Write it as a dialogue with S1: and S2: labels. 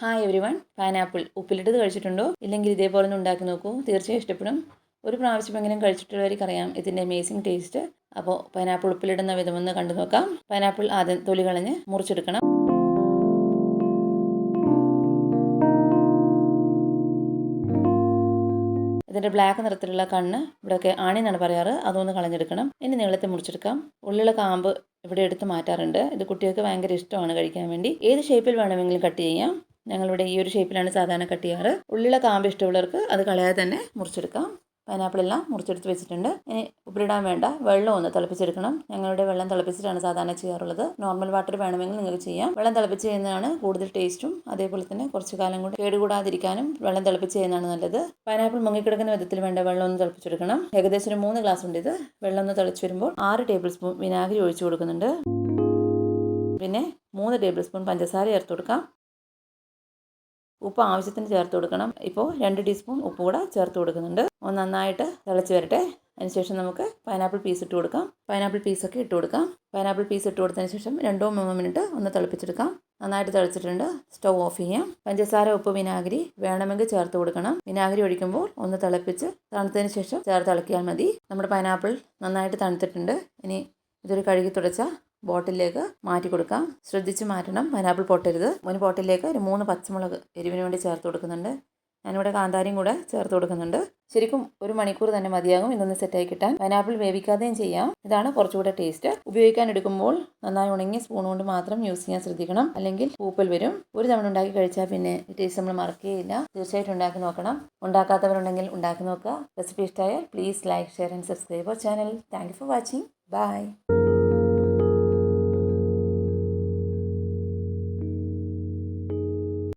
S1: Hi every one pineapple ഉപ്പിലിട്ടത് കഴിച്ചിട്ടുണ്ടോ? ഇല്ലെങ്കിൽ ഇതേപോലെ ഒന്ന് ഉണ്ടാക്കി നോക്കൂ. തീർച്ചയായും ഇഷ്ടപ്പെടും. ഒരു പ്രാവശ്യം എങ്കിലും കഴിച്ചിട്ടുള്ളവർക്ക് അറിയാം ഇതിന്റെ അമേസിങ് ടേസ്റ്റ് അപ്പോൾ പൈനാപ്പിൾ ഉപ്പിലിടുന്ന വിധമൊന്ന് കണ്ടു നോക്കാം. പൈനാപ്പിൾ ആദ്യം തൊലി കളഞ്ഞ് മുറിച്ചെടുക്കണം. ഇതിന്റെ ബ്ലാക്ക് നിറത്തിലുള്ള കണ്ണ് ഇവിടെയൊക്കെ ആണി എന്നാണ് പറയാറ്. അതൊന്ന് കളഞ്ഞെടുക്കണം. ഇനി നീളത്തെ മുറിച്ചെടുക്കാം. ഉള്ളിലുള്ള കാമ്പ് ഇവിടെ എടുത്ത് മാറ്റാറുണ്ട്. ഇത് കുട്ടികൾക്ക് ഭയങ്കര ഇഷ്ടമാണ് കഴിക്കാൻ വേണ്ടി. ഏത് ഷേപ്പിൽ വേണമെങ്കിലും കട്ട് ചെയ്യാം. ഞങ്ങളിവിടെ ഈ ഒരു ഷേപ്പിലാണ് സാധാരണ കട്ട് ചെയ്യാറ്. ഉള്ളിലെ കാമ്പ് ഇഷ്ടമുള്ളവർക്ക് അത് കളയാതെ തന്നെ മുറിച്ചെടുക്കാം. പൈനാപ്പിൾ എല്ലാം മുറിച്ചെടുത്ത് വെച്ചിട്ടുണ്ട്. ഇനി ഉപ്പിടാൻ വേണ്ട വെള്ളം ഒന്ന് തിളപ്പിച്ചെടുക്കണം. ഞങ്ങളുടെ വെള്ളം തിളപ്പിച്ചിട്ടാണ് സാധാരണ ചെയ്യാറുള്ളത്. നോർമൽ വാട്ടർ വേണമെങ്കിൽ നിങ്ങൾക്ക് ചെയ്യാം. വെള്ളം തിളപ്പിച്ച് ചെയ്യുന്നതാണ് കൂടുതൽ ടേസ്റ്റും അതേപോലെ തന്നെ കുറച്ച് കാലം കൂടി കേടുകൂടാതിരിക്കാനും വെള്ളം തിളപ്പിച്ച് ചെയ്യുന്നതാണ് നല്ലത്. പൈനാപ്പിൾ മുങ്ങിക്കിടക്കുന്ന വിധത്തിൽ വേണ്ട വെള്ളം ഒന്ന് തിളപ്പിച്ചെടുക്കണം. ഏകദേശം ഒരു മൂന്ന് ഗ്ലാസ് ഉണ്ട് ഇത്. വെള്ളം ഒന്ന് തിളച്ച് വരുമ്പോൾ ആറ് ടേബിൾ സ്പൂൺ വിനാഗിരി ഒഴിച്ചു കൊടുക്കുന്നുണ്ട്. പിന്നെ മൂന്ന് ടേബിൾ സ്പൂൺ പഞ്ചസാര ചേർത്ത് കൊടുക്കാം. ഉപ്പ് ആവശ്യത്തിന് ചേർത്ത് കൊടുക്കണം. ഇപ്പോൾ രണ്ട് ടീസ്പൂൺ ഉപ്പ് കൂടെ ചേർത്ത് കൊടുക്കുന്നുണ്ട്. ഒന്ന് നന്നായിട്ട് തിളച്ച് വരട്ടെ. അതിനുശേഷം നമുക്ക് പൈനാപ്പിൾ പീസ് ഇട്ട് കൊടുക്കാം. പൈനാപ്പിൾ പീസൊക്കെ ഇട്ട് കൊടുക്കാം. പൈനാപ്പിൾ പീസ് ഇട്ട് കൊടുത്തതിന് ശേഷം രണ്ടോ മൂന്നോ മിനിറ്റ് ഒന്ന് തിളപ്പിച്ചെടുക്കാം. നന്നായിട്ട് തിളച്ചിട്ടുണ്ട്. സ്റ്റൗ ഓഫ് ചെയ്യാം. പഞ്ചസാര ഉപ്പ് വിനാഗിരി വേണമെങ്കിൽ ചേർത്ത് കൊടുക്കണം. വിനാഗിരി ഒഴിക്കുമ്പോൾ ഒന്ന് തിളപ്പിച്ച് തണുത്തതിന് ശേഷം ചേർത്ത് ഇളക്കിയാൽ മതി. നമ്മുടെ പൈനാപ്പിൾ നന്നായിട്ട് തണുത്തിട്ടുണ്ട്. ഇനി ഇതൊരു കഴുകി തുടച്ച ബോട്ടിലേക്ക് മാറ്റി കൊടുക്കാം ശ്രദ്ധിച്ച് മാറ്റണം. പൈനാപ്പിൾ പൊട്ടരുത്. ഒരു ബോട്ടിലേക്ക് ഒരു മൂന്ന് പച്ചമുളക് എരിവിന് വേണ്ടി ചേർത്ത് കൊടുക്കുന്നുണ്ട്. ഞാനിവിടെ കാന്താരിയും കൂടെ ചേർത്ത് കൊടുക്കുന്നുണ്ട്. ശരിക്കും ഒരു മണിക്കൂർ തന്നെ മതിയാകും ഇതൊന്ന് സെറ്റായി കിട്ടാൻ. പൈനാപ്പിൾ വേവിക്കാതെയും ചെയ്യാം. ഇതാണ് കുറച്ചുകൂടെ ടേസ്റ്റ് ഉപയോഗിക്കാൻ എടുക്കുമ്പോൾ നന്നായി ഉണങ്ങിയ സ്പൂൺ കൊണ്ട് മാത്രം യൂസ് ചെയ്യാൻ ശ്രദ്ധിക്കണം. അല്ലെങ്കിൽ പൂപ്പൽ വരും. ഒരു തവണ ഉണ്ടാക്കി കഴിച്ചാൽ പിന്നെ ടേസ്റ്റ് നമ്മൾ മറക്കുകയില്ല. തീർച്ചയായിട്ടും ഉണ്ടാക്കി നോക്കണം. ഉണ്ടാക്കാത്തവരുണ്ടെങ്കിൽ ഉണ്ടാക്കി നോക്കുക. റെസിപ്പി ഇഷ്ടമായാൽ please like share and subscribe our channel thank for watching bye